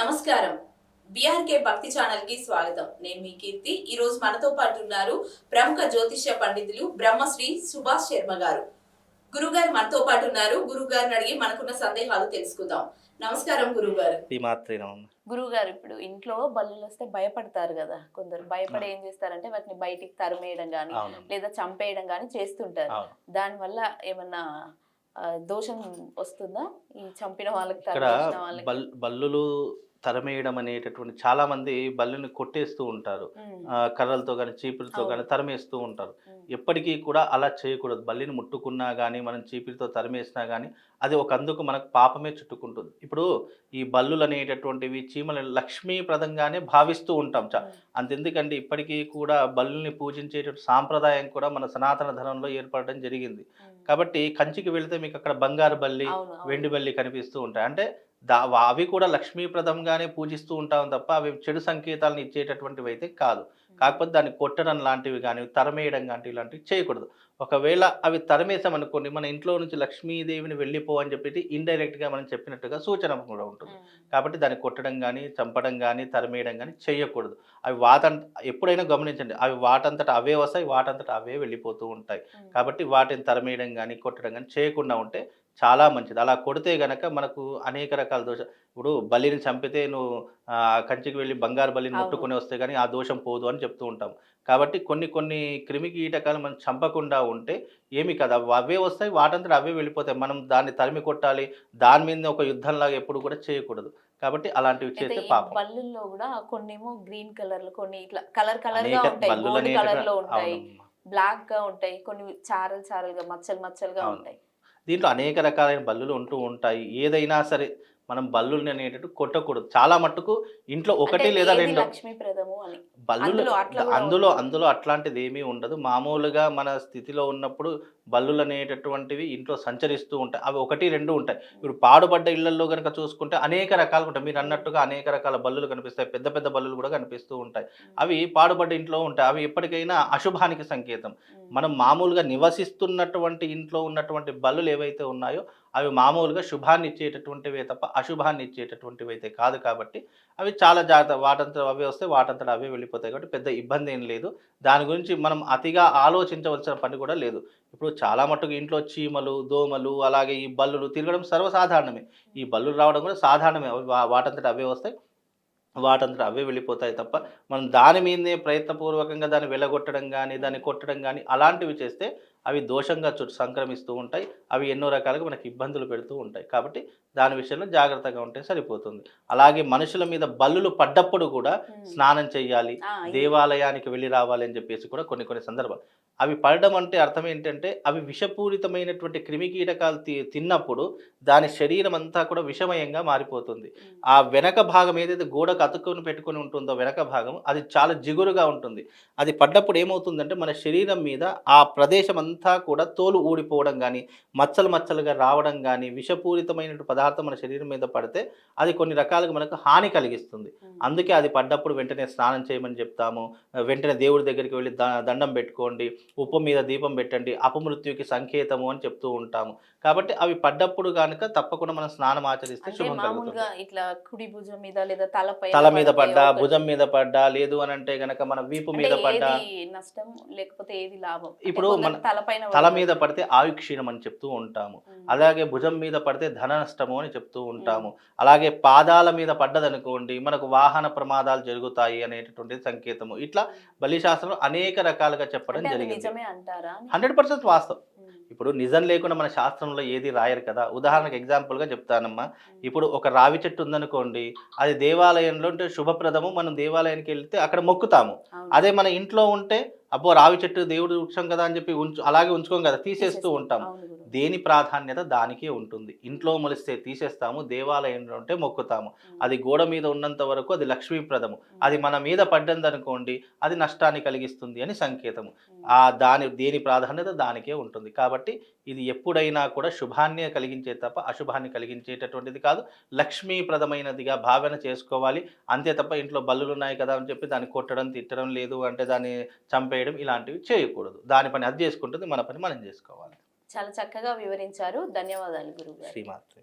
నమస్కారం. బీఆర్కే భక్తి ఛానల్కి స్వాగతం. నేను మీ కీర్తి. ఈ రోజు మనతో పాటు ఉన్నారు ప్రముఖ జ్యోతిష్య పండితులు బ్రహ్మశ్రీ సుభాష్ శర్మ గారు. గురుగారు మనతో పాటు ఉన్నారు. గురువు గారిని అడిగి మనకున్న సందేహాలు తెలుసుకుందాం. నమస్కారం గురువు గారు ఈ మాత్రమే ఉంది గురువు గారు ఇప్పుడు ఇంట్లో బల్లులు వస్తే భయపడతారు కదా. కొందరు భయపడి ఏం చేస్తారంటే వాటిని బయటికి తరిమేయడం కానీ లేదా చంపేయడం కానీ చేస్తుంటారు. దానివల్ల ఏమన్నా దోషం వస్తుందా? ఈ చంపిన వాళ్ళకి బల్లులు తరమేయడం అనేటటువంటి చాలా మంది బల్లుని కొట్టేస్తూ ఉంటారు. కర్రలతో కానీ చీపులతో కానీ. తరిమేస్తూ ఉంటారు. ఎప్పటికీ కూడా అలా చేయకూడదు. బల్లిని ముట్టుకున్నా కానీ మనం చీపిరితో తరిమేసినా కానీ అది ఒక అందుకు మనకు పాపమే చుట్టుకుంటుంది. ఇప్పుడు ఈ బల్లులు అనేటటువంటివి చీమలు లక్ష్మీప్రదంగానే భావిస్తూ ఉంటాం. చ అంతెందుకంటే ఇప్పటికీ కూడా బల్లుల్ని పూజించేటటువంటి సాంప్రదాయం కూడా మన సనాతన ధనంలో ఏర్పడడం జరిగింది. కాబట్టి కంచికి వెళితే మీకు అక్కడ బంగారు బల్లి. వెండి బల్లి కనిపిస్తూ ఉంటాయి. అంటే దా అవి కూడా లక్ష్మీప్రదంగానే పూజిస్తూ ఉంటాం తప్ప అవి చెడు సంకేతాలను ఇచ్చేటటువంటివి అయితే కాదు కాకపోతే దాన్ని కొట్టడం లాంటివి కానీ తరమేయడం లాంటివి లాంటివి చేయకూడదు. ఒకవేళ అవి తరమేసామనుకోండి మన ఇంట్లో నుంచి లక్ష్మీదేవిని వెళ్ళిపో అని చెప్పి ఇండైరెక్ట్గా మనం చెప్పినట్టుగా సూచన కూడా ఉంటుంది. కాబట్టి దాన్ని కొట్టడం కానీ చంపడం కానీ తరిమేయడం కానీ చేయకూడదు. అవి వాటంత ఎప్పుడైనా గమనించండి అవి వాటంతట అవే వస్తాయి వాటంతట అవే వెళ్ళిపోతూ ఉంటాయి. కాబట్టి వాటిని తరిమేయడం కానీ కొట్టడం కానీ చేయకుండా ఉంటే చాలా మంచిది. అలా కొడితే గనక మనకు అనేక రకాల దోష ఇప్పుడు బలిని చంపితే నువ్వు ఆ, కంచికి వెళ్ళి బంగారు బలిని. ముట్టుకొని వస్తే కానీ ఆ దోషం పోదు అని చెప్తూ ఉంటాం. కాబట్టి కొన్ని కొన్ని క్రిమి కీటకాలు మనం చంపకుండా ఉంటే ఏమి కాదు. అవి అవే వస్తాయి వాటంతట అవే వెళ్ళిపోతాయి. మనం దాన్ని తరిమి కొట్టాలి దాని మీద ఒక యుద్ధంలాగా ఎప్పుడు కూడా చేయకూడదు. కాబట్టి అలాంటివి చేస్తే పాపం. బల్లుల్లో కూడా కొన్ని ఏమో గ్రీన్ కలర్ కొన్ని ఇట్లా కలర్ కలర్గా ఉంటాయి. కలర్లో. బ్లాక్గా ఉంటాయి. కొన్ని చారలు చారలుగా మచ్చలు మచ్చలుగా. ఉంటాయి. దీంట్లో అనేక రకాలైన బల్లులు ఉంటూ ఉంటాయి. ఏదైనా సరే మనం బల్లుల్ని అనేటట్టు కొట్టకూడదు. చాలా మట్టుకు ఇంట్లో ఒకటి లేదా రెండు బల్లులు అందులో అందులో అట్లాంటిది ఏమీ ఉండదు. మామూలుగా మన స్థితిలో ఉన్నప్పుడు బల్లులు అనేటటువంటివి ఇంట్లో సంచరిస్తూ ఉంటాయి. అవి ఒకటి రెండు ఉంటాయి. ఇప్పుడు పాడుపడ్డ ఇళ్ళలో కనుక చూసుకుంటే అనేక రకాలు ఉంటాయి. మీరు అన్నట్టుగా అనేక రకాల బల్లులు కనిపిస్తాయి. పెద్ద పెద్ద బల్లులు కూడా కనిపిస్తూ ఉంటాయి. అవి పాడుపడ్డ ఇంట్లో ఉంటాయి. అవి ఎప్పటికైనా అశుభానికి సంకేతం. మనం మామూలుగా నివసిస్తున్నటువంటి ఇంట్లో ఉన్నటువంటి బల్లులు ఏవైతే ఉన్నాయో అవి మామూలుగా శుభాన్ని ఇచ్చేటటువంటివే తప్ప అశుభాన్ని ఇచ్చేటటువంటివి అయితే కాదు కాబట్టి అవి చాలా జాగ్రత్త వాటంతట అవే వస్తే వాటంతట అవే వెళ్ళిపోతాయి. కాబట్టి పెద్ద ఇబ్బంది ఏం లేదు. దాని గురించి మనం అతిగా ఆలోచించవలసిన పని కూడా లేదు. ఇప్పుడు చాలా మట్టుకు ఇంట్లో చీమలు దోమలు అలాగే ఈ బల్లులు తిరగడం సర్వసాధారణమే. ఈ బల్లులు రావడం కూడా సాధారణమే. అవి వాటంతట అవే వస్తాయి. వాటంతట అవే వెళ్ళిపోతాయి తప్ప మనం దాని మీదే ప్రయత్నపూర్వకంగా దాన్ని వెళ్ళగొట్టడం కానీ దాన్ని కొట్టడం కానీ అలాంటివి చేస్తే అవి దోషంగా చుట్టూ సంక్రమిస్తూ ఉంటాయి. అవి ఎన్నో రకాలుగా మనకి ఇబ్బందులు పెడుతూ ఉంటాయి. కాబట్టి దాని విషయంలో జాగ్రత్తగా ఉంటే సరిపోతుంది. అలాగే మనుషుల మీద బల్లులు పడ్డప్పుడు కూడా. స్నానం చేయాలి దేవాలయానికి వెళ్ళి రావాలి అని చెప్పేసి కూడా కొన్ని కొన్ని సందర్భాలు. అవి పడడం అంటే అర్థం ఏంటంటే అవి విషపూరితమైనటువంటి క్రిమి కీటకాలు తిన్నప్పుడు దాని శరీరం అంతా కూడా విషమయంగా మారిపోతుంది. ఆ వెనక భాగం ఏదైతే గోడకు అతుక్కొని పెట్టుకొని ఉంటుందో వెనక భాగం అది చాలా జిగురుగా ఉంటుంది. అది పడ్డప్పుడు ఏమవుతుందంటే మన శరీరం మీద ఆ ప్రదేశం అంతా కూడా తోలు ఊడిపోవడం కానీ మచ్చలు మచ్చలుగా రావడం కానీ విషపూరితమైన పదార్థం మన శరీరం మీద పడితే అది కొన్ని రకాలుగా మనకు హాని కలిగిస్తుంది. అందుకే అది పడ్డప్పుడు వెంటనే స్నానం చేయమని చెప్తాము. వెంటనే దేవుడి దగ్గరికి వెళ్ళి ద- దండం పెట్టుకోండి. ఉప్పు మీద దీపం పెట్టండి. అపమృత్యుకి సంకేతము అని చెప్తూ ఉంటాము. కాబట్టి అవి పడ్డప్పుడు కనుక తప్పకుండా మనం స్నానం ఆచరిస్తే శుభం మామూలుగా ఇట్లా కుడి భుజం మీద లేదా తలపై తల మీద పడ్డా భుజం మీద పడ్డా లేదు అని అంటే గనక మన వీపు మీద పడ్డా. నష్టం లేకపోతే ఏది లాభం? ఇప్పుడు మన తలపైన తల. మీద పడితే ఆయుక్షీణం అని చెప్తూ ఉంటాము. అలాగే భుజం మీద పడితే ధన నష్టము అని చెప్తూ ఉంటాము. అలాగే పాదాల మీద పడ్డదనుకోండి మనకు వాహన ప్రమాదాలు జరుగుతాయి అనేటటువంటి సంకేతము. ఇట్లా బలిశాస్త్రంలో అనేక రకాలుగా చెప్పడం జరిగింది? హండ్రెడ్ పర్సెంట్ వాస్తవం. ఇప్పుడు నిజం లేకుండా మన శాస్త్రంలో ఏది రాయరు కదా. ఉదాహరణకు ఎగ్జాంపుల్గా చెప్తానమ్మా. ఇప్పుడు ఒక రావి చెట్టు ఉందనుకోండి అది దేవాలయంలో అంటే శుభప్రదము. మనం దేవాలయానికి వెళ్తే అక్కడ మొక్కుతాము. అదే మన ఇంట్లో ఉంటే అబ్బో రావి చెట్టు దేవుడు వృక్షం కదా అని చెప్పి ఉంచు అలాగే ఉంచుకోం కదా తీసేస్తూ. ఉంటాం. దేని ప్రాధాన్యత దానికే ఉంటుంది. ఇంట్లో మొలిస్తే తీసేస్తాము దేవాలయంలో ఉంటే మొక్కుతాము. అది గోడ మీద ఉన్నంత వరకు అది లక్ష్మీప్రదము. అది మన మీద పడ్డందనుకోండి అది నష్టాన్ని కలిగిస్తుంది అని సంకేతము. ఆ దాని దేని ప్రాధాన్యత దానికే ఉంటుంది. కాబట్టి ఇది ఎప్పుడైనా కూడా శుభాన్ని కలిగించే తప్ప అశుభాన్ని కలిగించేటటువంటిది కాదు. లక్ష్మీప్రదమైనదిగా భావన చేసుకోవాలి. అంతే తప్ప ఇంట్లో బల్లులు ఉన్నాయి కదా అని చెప్పి దాన్ని కొట్టడం తిట్టడం లేదు అంటే దాన్ని చంపేయడం ఇలాంటివి చేయకూడదు. దాని పని అది చేసుకుంటుంది మన పని మనం చేసుకోవాలి. చాలా చక్కగా వివరించారు. ధన్యవాదాలు గురువు గారు శ్రీమాత్రే.